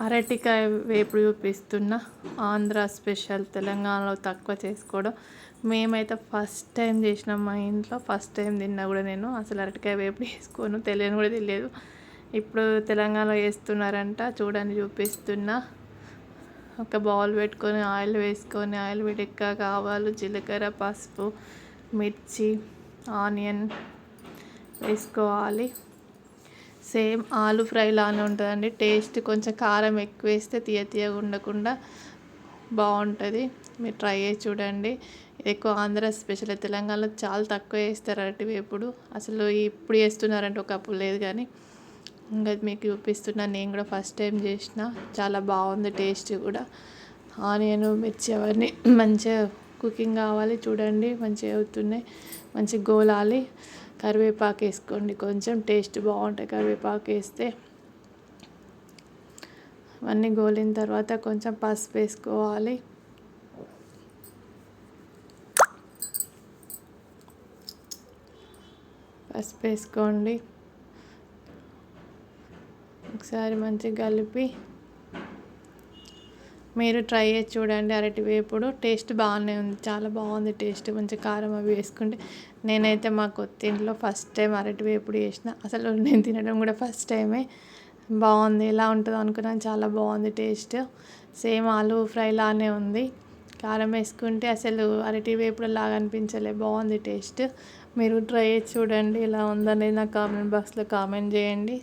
అరటికాయ వేపుడు చూపిస్తున్న ఆంధ్ర స్పెషల్ తెలంగాణలో తక్కువ చేసుకోవడం. మేమైతే ఫస్ట్ టైం చేసినాం మా ఇంట్లో. ఫస్ట్ టైం తిన్నా కూడా నేను. అసలు అరటికాయ వేపుడు వేసుకోను. తెలియని కూడా తెలియదు. ఇప్పుడు తెలంగాణలో వేస్తున్నారంట. చూడండి చూపిస్తున్నా. ఒక బౌల్ పెట్టుకొని ఆయిల్ వేసుకొని ఆయిల్ వేడెక్కాక ఆవాలు జీలకర్ర పసుపు మిర్చి ఆనియన్ వేసుకోవాలి. సేమ్ ఆలు ఫ్రై లానే ఉంటుందండి. టేస్ట్ కొంచెం కారం ఎక్కువ వేస్తే తీయ తీయగా ఉండకుండా బాగుంటుంది మీరు ట్రై చేసి చూడండి. ఎక్కువ ఆంధ్ర స్పెషల్ తెలంగాణలో చాలా తక్కువ వేస్తారు అరటి వేపుడు. అసలు ఇప్పుడు చేస్తున్నారంటే ఒకప్పుడు లేదు కానీ ఇంకా మీకు చూపిస్తున్నాను నేను కూడా ఫస్ట్ టైం చేసిన. చాలా బాగుంది టేస్ట్ కూడా. ఆనియన్ మిర్చి అవన్నీ మంచిగా కుకింగ్ కావాలి. చూడండి మంచిగా అవుతున్నాయి. మంచిగా గోలాలి. కరివేపాకు వేసుకోండి కొంచెం టేస్ట్ బాగుంటాయి. కరివేపాకు వేస్తే అవన్నీ గోలిన తర్వాత కొంచెం పసుపు వేసుకోవాలి. పసుపు వేసుకోండి. ఒకసారి మంచిగా కలిపి మీరు ట్రై చేసి చూడండి. అరటి వేపుడు టేస్ట్ బాగానే ఉంది. చాలా బాగుంది టేస్ట్. మంచి కారం అవి వేసుకుంటే నేనైతే మా కొత్త ఇంట్లో ఫస్ట్ టైం అరటి వేపుడు చేసిన. అసలు నేను తినడం కూడా ఫస్ట్ టైమే. బాగుంది. ఎలా ఉంటుందో అనుకున్నాను. చాలా బాగుంది టేస్ట్. సేమ్ ఆలు ఫ్రై లానే ఉంది. కారం వేసుకుంటే అసలు అరటి వేపుడు లాగా అనిపించలే. బాగుంది టేస్ట్. మీరు ట్రై చేసి చూడండి. ఎలా ఉందనేది నాకు కామెంట్ బాక్స్లో కామెంట్ చేయండి.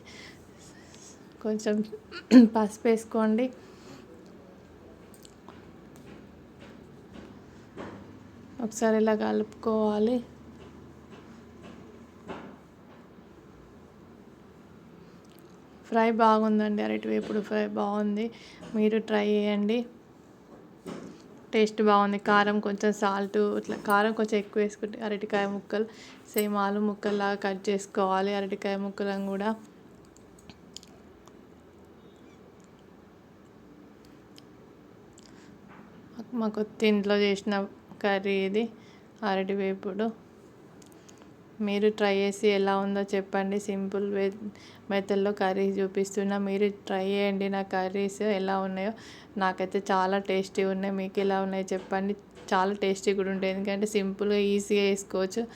కొంచెం పసుపు వేసుకోండి. ఒకసారి ఇలా కలుపుకోవాలి. ఫ్రై బాగుందండి. అరటి వేపుడు ఫ్రై బాగుంది. మీరు ట్రై చేయండి. టేస్ట్ బాగుంది. కారం కొంచెం సాల్ట్ ఇట్లా కారం కొంచెం ఎక్కువ వేసుకుంటే అరటికాయ ముక్కలు సేమ్ ఆలు ముక్కల్లాగా కట్ చేసుకోవాలి. అరటికాయ ముక్కలను కూడా. మాకు కొత్త ఇంట్లో చేసిన కర్రీ ఇది మీరు ట్రై చేసి ఎలా ఉందో చెప్పండి. సింపుల్ వే మెథడ్లో కర్రీస్ చూపిస్తున్నా. మీరు ట్రై చేయండి నా కర్రీస్ ఎలా ఉన్నాయో. నాకైతే చాలా టేస్టీ ఉన్నాయి. మీకు ఎలా ఉన్నాయో చెప్పండి. చాలా టేస్టీ కూడా ఉంటాయి. ఎందుకంటే సింపుల్గా ఈజీగా వేసుకోవచ్చు.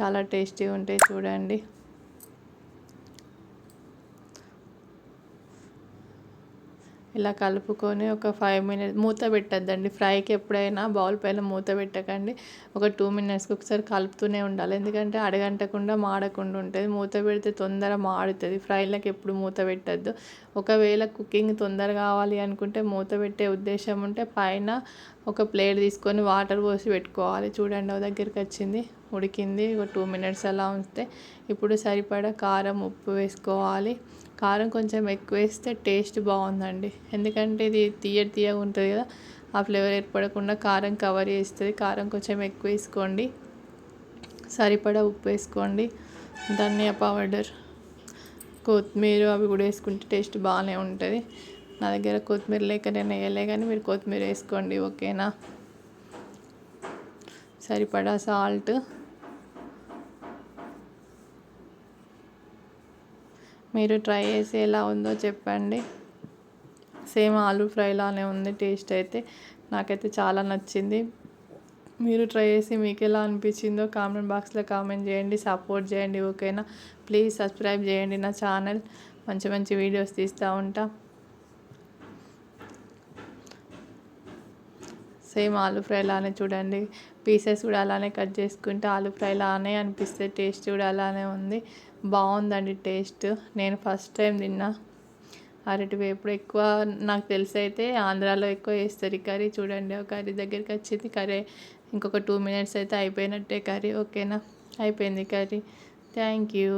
చాలా టేస్టీగా ఉంటాయి. చూడండి. ఇలా కలుపుకొని ఒక ఫైవ్ మినిట్స్ మూత పెట్టద్దండి. ఫ్రైకి ఎప్పుడైనా బౌల్ పైన మూత పెట్టకండి. ఒక టూ మినిట్స్కి ఒకసారి కలుపుతూనే ఉండాలి. ఎందుకంటే అడగంటకుండా మాడకుండా ఉంటుంది. మూత పెడితే తొందర మాడుతుంది. ఫ్రైలకు ఎప్పుడు మూత పెట్టద్దు. ఒకవేళ కుకింగ్ తొందర కావాలి అనుకుంటే మూత పెట్టే ఉద్దేశం ఉంటే పైన ఒక ప్లేట్ తీసుకొని వాటర్ పోసి పెట్టుకోవాలి. చూడండి దగ్గరికి వచ్చింది? ఉడికింది. ఒక టూ మినిట్స్ అలా ఉంచితే ఇప్పుడు సరిపడా కారం ఉప్పు వేసుకోవాలి. కారం కొంచెం ఎక్కువ వేస్తే టేస్ట్ బాగుందండి. ఎందుకంటే ఇది తీయ తీయగా ఉంటుంది కదా ఆ ఫ్లేవర్ ఏర్పడకుండా కారం కవర్ చేస్తుంది. కారం కొంచెం ఎక్కువ వేసుకోండి. సరిపడా ఉప్పు వేసుకోండి. ధనియా పౌడర్ కొత్తిమీర అవి కూడా వేసుకుంటే టేస్ట్ బాగానే ఉంటుంది. నా దగ్గర కొత్తిమీర లేక నేను వేయలే కానీ మీరు కొత్తిమీర వేసుకోండి ఓకేనా? సరిపడా సాల్ట్. మీరు ట్రై చేసి ఎలా ఉందో చెప్పండి. సేమ్ ఆలూ ఫ్రైలానే ఉంది టేస్ట్ అయితే నాకైతే చాలా నచ్చింది. మీరు ట్రై చేసి మీకు ఎలా అనిపించిందో కామెంట్ బాక్స్లో కామెంట్ చేయండి సపోర్ట్ చేయండి ఓకేనా? ప్లీజ్ సబ్స్క్రైబ్ చేయండి నా ఛానల్. మంచి మంచి వీడియోస్ తీస్తూ ఉంటా. సేమ్ ఆలు ఫ్రై లానే చూడండి. పీసెస్ కూడా అలానే కట్ చేసుకుంటే ఆలు ఫ్రై లానే అనిపిస్తుంది టేస్ట్ కూడా అలానే ఉంది. బాగుందండి టేస్ట్. నేను ఫస్ట్ టైం తిన్నా. అరటి వేపుడు ఎక్కువ నాకు తెలిసి అయితే ఆంధ్రాలో ఎక్కువ వేస్తారు ఈ కర్రీ. చూడండి ఒక కర్రీ దగ్గరికి వచ్చింది కర్రీ. ఇంకొక టూ మినిట్స్ అయితే అయిపోయినట్టే కర్రీ. ఓకేనా? అయిపోయింది కర్రీ. Thank you.